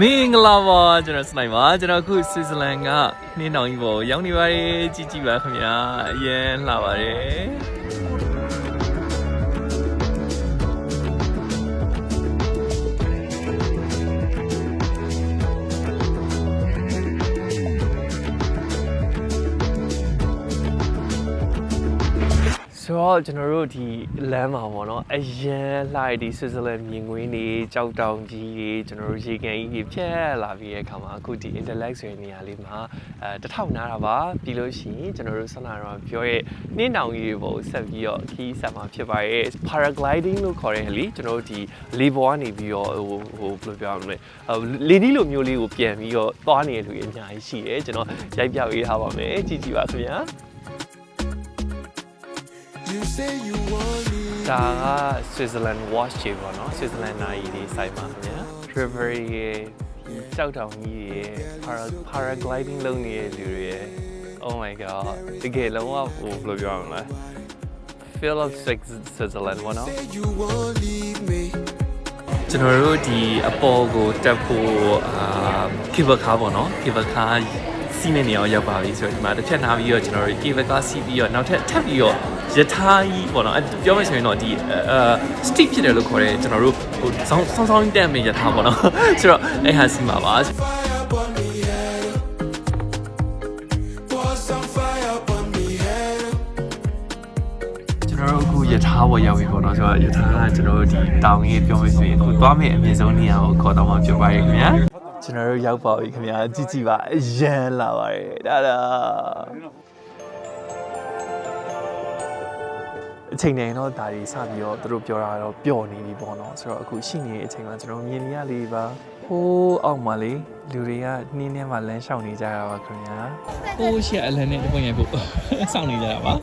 မင်္ဂလာပါကျွန်တော်စနိုက်ပါကျွန်တော်အခုဆွစ်ဇာလန်ကနှင်းတောင်ကြီးပေါ်ရောက်နေပါတယ်ကြည့်ကြည့်ပါခင်ဗျာအရင်လှပါတယ် ဆိုတော့ကျွန်တော်တို့ဒီလမ်းမှာပေါ့နော်အရန်လှရဒီဆွစ်ဇာလန်မြင်ကွင်းတွေကြောက်တောင်ကြီးတွေကျွန်တော်တို့ရေကန်ကြီးတွေဖြတ်လာပြီးတဲ့အခါမှာအခုဒီ intellect ဆိုတဲ့နေရာလေးမှာအဲတစ်ထောက်နားတာပါပြီးလို့ရှိရင်ကျွန်တော်တို့ဆန္ဒတော့ပြောရဲ့နှင်းတောင်ကြီးတွေပေါ့ဆက်ပြီးတော့ခီးဆက်မှာဖြစ်ပါရဲ့ paragliding လို့ခေါ်တဲ့ဟဲ့လीကျွန်တော်တို့ဒီလေပေါ်ကနေပြီးတော့ဟိုဟိုဘယ်လိုပြောရမလဲအဲလေဒီလိုမျိုးလေးကိုပြန်ပြီးတော့သွားနေတဲ့လူတွေအများကြီးရှိတယ်ကျွန်တော်ရိုက်ပြပေးထားပါမယ်ကြည့်ကြည့်ပါခင်ဗျာ ဒါက Switzerland watch တွေပေါ့နော် Switzerland နာရီတွေစိုက်ပါခင်ဗျာ River ရဲ့ကြောက်တောင်ကြီးရဲ့ para paragliding လုပ်နေတဲ့လူတွေရဲ့ Oh my god တကယ်လုံးဝဟိုဘယ်လိုပြောရမလဲ Feel of Swiss- Switzerland ပေါ့နော် say you won't leave me ကျွန်တော်တို့ဒီအပေါ်ကိုတက်ဖို့အာကေဘကားပေါ့နော်ကေဘကားစီးနေနေအောင်ရောက်ပါပြီဆိုတော့ဒီမှာတစ်ချက်နားပြီးတော့ကျွန်တော်တို့ကေဘကားစီးပြီးတော့နောက်ထပ်ထပ်ပြီးတော့ ယထာကြီးပေါ့နော်အဲပြောမယ်ဆိုရင်တော့ဒီအာ steep ဖြစ်တယ်လို့ခေါ်တယ်ကျွန်တော်တို့ဟိုဆောင်းဆောင်းဆောင်းတက်မယ့်ယထာပေါ့နော်ဆိုတော့အဲ့ဟာစီးမှာပါ Fire up on me head Pour some fire up on me head ကျွန်တော်တို့အခုယထာပေါ်ရောက်ပြီပေါ့နော်ဆိုတော့ယထာကကျွန်တော်တို့ဒီတောင်ကြီးပြောမယ်ဆိုရင်အခုသွားမယ့်အမြင့်ဆုံးနေရာကိုခေါ်တော့မှဖြစ်ပါရဲ့ခင်ဗျာကျွန်တော်တို့ရောက်ပါပြီခင်ဗျာကြည့်ကြည့်ပါအရန်လာပါတယ်ဒါဒါ အချိန်နဲ့တော့ဒါကြီးစပြီးတော့သူတို့ပြောတာတော့ပျော့နေပြီပေါ့နော်ဆိုတော့အခုရှိနေတဲ့အချိန်မှာကျွန်တော်မြင်နေရလေးပါဟိုးအောက်မှာလေလူတွေကနှင်းထဲမှာလမ်းလျှောက်နေကြတာပါခင်ဗျာဟိုးရှက်အလန်နဲ့တပွင့်ရိုက်ဖို့စောင့်နေကြတာပါ